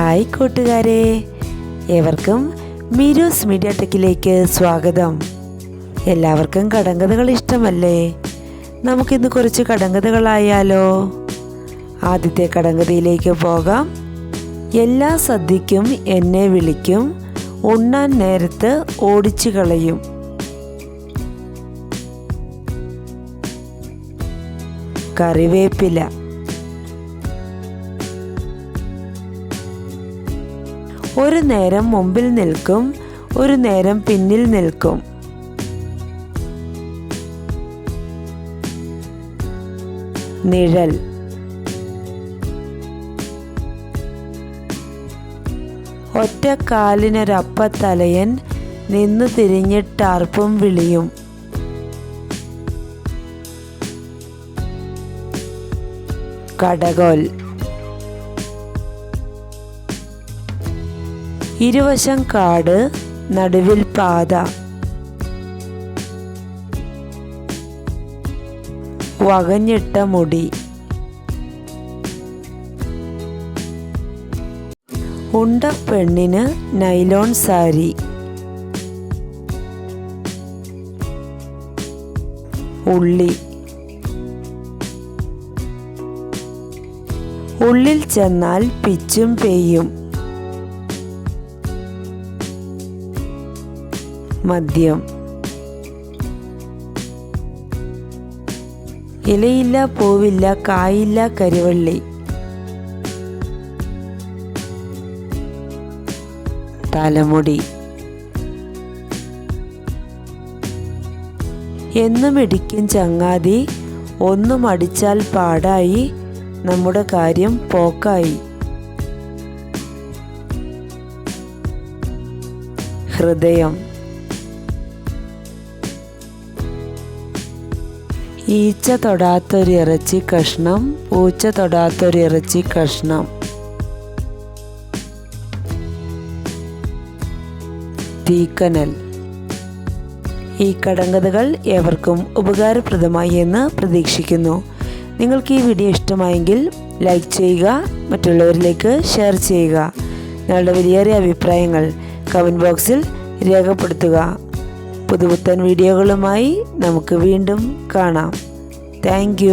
Hi കൂട്ടുകാരെ. ഏവർക്കും മിരൂസ് media ടെക്കിലേക്ക് സ്വാഗതം. എല്ലാവർക്കും കടങ്കഥകൾ ഇഷ്ടമല്ലേ? നമുക്കിന്ന് കുറച്ച് കടങ്കഥകളായാലോ ആദ്യത്തെ കടങ്കഥയിലേക്ക് പോകാം. എല്ലാ സദ്യക്കും എന്നെ വിളിക്കും. ഉണ്ണാൻ നേരത്ത് ഓടിച്ചു കളയും. കറിവേപ്പില. ഒരു നേരം മുമ്പിൽ നിൽക്കും ഒരു നേരം പിന്നിൽ നിൽക്കും. നിഴൽ. ഒറ്റക്കാലിനൊരപ്പത്തലയൻ നിന്ന് തിരിഞ്ഞിട്ടാർപ്പും വിളിയും. കടകോൽ. ഇരുവശം കാട് നടുവിൽ പാത. വകഞ്ഞിട്ട മുടി. ഉണ്ട പെണ്ണിന് നൈലോൺ സാരി. ഉള്ളി. ഉള്ളിൽ ചെന്നാൽ പിച്ചും പെയ്യും. മദ്യം. ഇലയില്ല പൂവില്ല കായില്ല കരിവള്ളി. തലമുടി. എന്നും ഇടിക്കും ചങ്ങാതി ഒന്നും അടിച്ചാൽ പാടായി നമ്മുടെ കാര്യം പോക്കായി. ഹൃദയം. ഈച്ച തൊടാത്തൊരു ഇറച്ചി കഷ്ണം പൂച്ച തൊടാത്തൊരു ഇറച്ചി കഷ്ണം. തീക്കനൽ. ഈ കടങ്കഥകൾ ഏവർക്കും ഉപകാരപ്രദമായി എന്ന് പ്രതീക്ഷിക്കുന്നു. നിങ്ങൾക്ക് ഈ വീഡിയോ ഇഷ്ടമായെങ്കിൽ ലൈക്ക് ചെയ്യുക മറ്റുള്ളവരിലേക്ക് ഷെയർ ചെയ്യുക. നിങ്ങളുടെ വിലയേറിയ അഭിപ്രായങ്ങൾ കമന്റ് ബോക്സിൽ രേഖപ്പെടുത്തുക. പുതുപുത്തൻ വീഡിയോകളുമായി നമുക്ക് വീണ്ടും കാണാം. താങ്ക്